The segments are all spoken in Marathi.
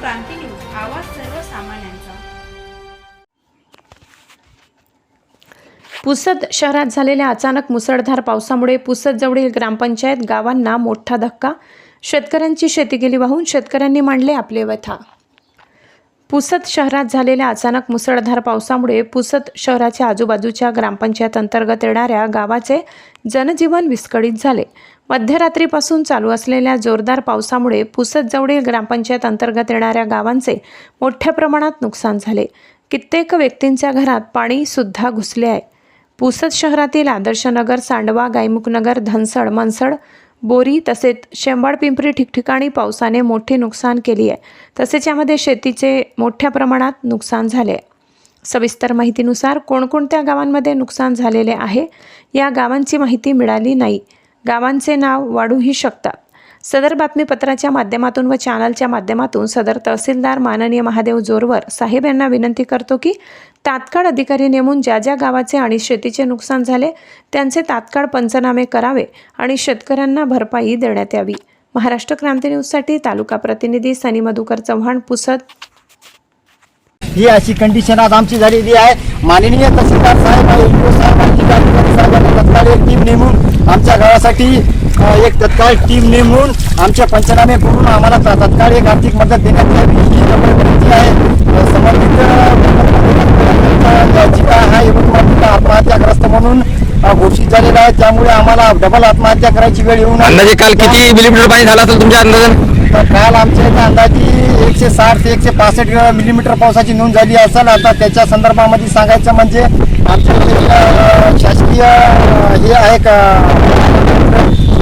क्रांती न्यूज आवाज सर्वसामान्यांचा. पुसद शहरात झालेल्या अचानक मुसळधार पावसामुळे पुसदजवळील ग्रामपंचायत गावांना मोठा धक्का. शेतकऱ्यांची शेती गेली वाहून शेतकऱ्यांनी मांडले आपले व्यथा. पुसद शहरात झालेल्या अचानक मुसळधार पावसामुळे पुसद शहराच्या आजूबाजूच्या ग्रामपंचायत अंतर्गत येणाऱ्या गावाचे जनजीवन विस्कळीत झाले. मध्यरात्रीपासून चालू असलेल्या जोरदार पावसामुळे पुसदजवळील ग्रामपंचायत अंतर्गत येणाऱ्या गावांचे मोठ्या प्रमाणात नुकसान झाले. कित्येक व्यक्तींच्या घरात पाणीसुद्धा घुसले आहे. पुसद शहरातील आदर्शनगर सांडवा गायमुखनगर धनसड मनसड बोरी तसेच शेंबाड पिंपरी ठिकठिकाणी पावसाने मोठे नुकसान केली आहे. तसेच यामध्ये शेतीचे मोठ्या प्रमाणात नुकसान झाले आहे. सविस्तर माहितीनुसार कोणकोणत्या गावांमध्ये नुकसान झालेले आहे या गावांची माहिती मिळाली नाही. गावांचे नाव वाढूही शकतात. सदर बातमीपत्राच्या माध्यमातून व चॅनलच्या माध्यमातून सदर तहसीलदार माननीय महादेव जोरवर साहेब यांना विनंती करतो की तात्काळ अधिकारी नेमून ज्या ज्या गावाचे आणि शेतीचे नुकसान झाले त्यांचे तात्काळ पंचनामे करावे आणि शेतकऱ्यांना भरपाई देण्यात यावी. महाराष्ट्र क्रांती न्यूजसाठी तालुका प्रतिनिधी सनी मधुकर चव्हाण पुसद. ही अशी कंडिशन आज आमची झालेली आहे. माननीय तहसीलदार साहेब साहेबांनी तत्काळ एक टीम नेमून आमच्या गावासाठी एक तत्काळ टीम नेमून आमचे पंचनामे करून आम्हाला तत्काळ एक आर्थिक मदत देण्यात यावी ही विनंती आहे. अ, याचिका हा यवतमाळ आत्महत्याग्रस्त म्हणून घोषित झालेला आहे. त्यामुळे आम्हाला डबल आत्महत्या करायची वेळ येऊन. अंदाजे काल किती मिलीमीटर पाणी झालं असेल तुमच्या अंदाजाने? तर काल आमच्या इथं अंदाजी एकशे साठ ते एकशे पासष्ट मिलीमीटर पावसाची नोंद झाली असेल. आता त्याच्या संदर्भामध्ये सांगायचं म्हणजे आमच्या शासकीय हे आहे का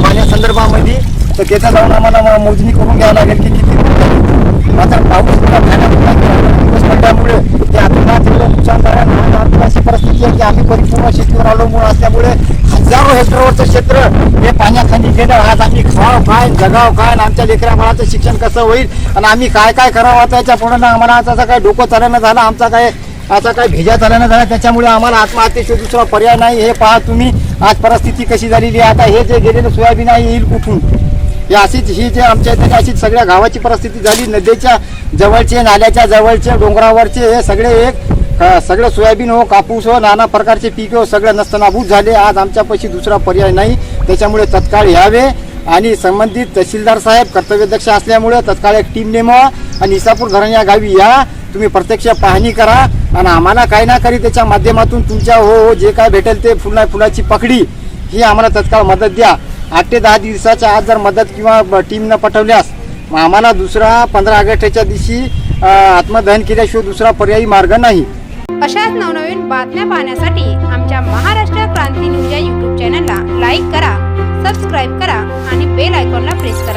पाण्यासंदर्भामध्ये तर त्याचा जाऊन आम्हाला मोजणी करून घ्यावं लागेल की किती मात्र पाऊस इतका दिवस पडल्यामुळे ते आपल्याला नुकसान झालं अशी परिस्थिती आहे की आम्ही परिपूर्ण शेतीवर अवलंबून असल्यामुळे हजारो हेक्टरवरचं क्षेत्र हे पाण्याखाली गेलं. आज आम्ही खाव काय जगाव काय आणि आमच्या लेकरा बाळाचं शिक्षण कसं होईल आणि आम्ही काय काय करावं आता याच्यापुढे आम्हाला त्याचा काय डोकं चालणं झालं आमचा काय आता काय भेजा चालणं झाला त्याच्यामुळे आम्हाला आत्महत्येशिवाय दुसरा पर्याय नाही. हे पहा तुम्ही आज परिस्थिती कशी झालेली आहे. आता हे जे गेलेलं सोयाबीन आहे येईल कुठून? या अशीच ही जे आमच्या इथे अशीच सगळ्या गावाची परिस्थिती झाली. नदीच्या जवळचे नाल्याच्या जवळचे डोंगरावरचे हे सगळे एक सगळं सोयाबीन हो कापूस हो नाना प्रकारचे पीक हो सगळं नस्तनाभूत झाले. आज आमच्यापाशी दुसरा पर्याय नाही. त्याच्यामुळे तत्काळ यावे आणि संबंधित तहसीलदार साहेब कर्तव्यदक्ष असल्यामुळे तत्काळ एक टीम नेमवा आणि इसापूर धरण या गावी या. तुम्ही प्रत्यक्ष पाहणी करा आणि आम्हाला काही ना काही त्याच्या माध्यमातून तुमच्या हो हो जे काय भेटेल ते फुला फुलाची पकडी ही आम्हाला तत्काळ मदत द्या. आठ ते दहा दिवसाच्या आज जर मदत किंवा टीमनं पाठवल्यास आम्हाला दुसरा पंधरा ऑगस्टच्या दिवशी आत्मदहन केल्याशिवाय दुसरा पर्यायी मार्ग नाही. अशाच नवनवीन बातम्या पाहण्यासाठी आमच्या महाराष्ट्र क्रांती न्यूज या यूट्यूब चॅनलला लाईक करा सबस्क्राईब करा आणि बेल आयकॉनला प्रेस करा.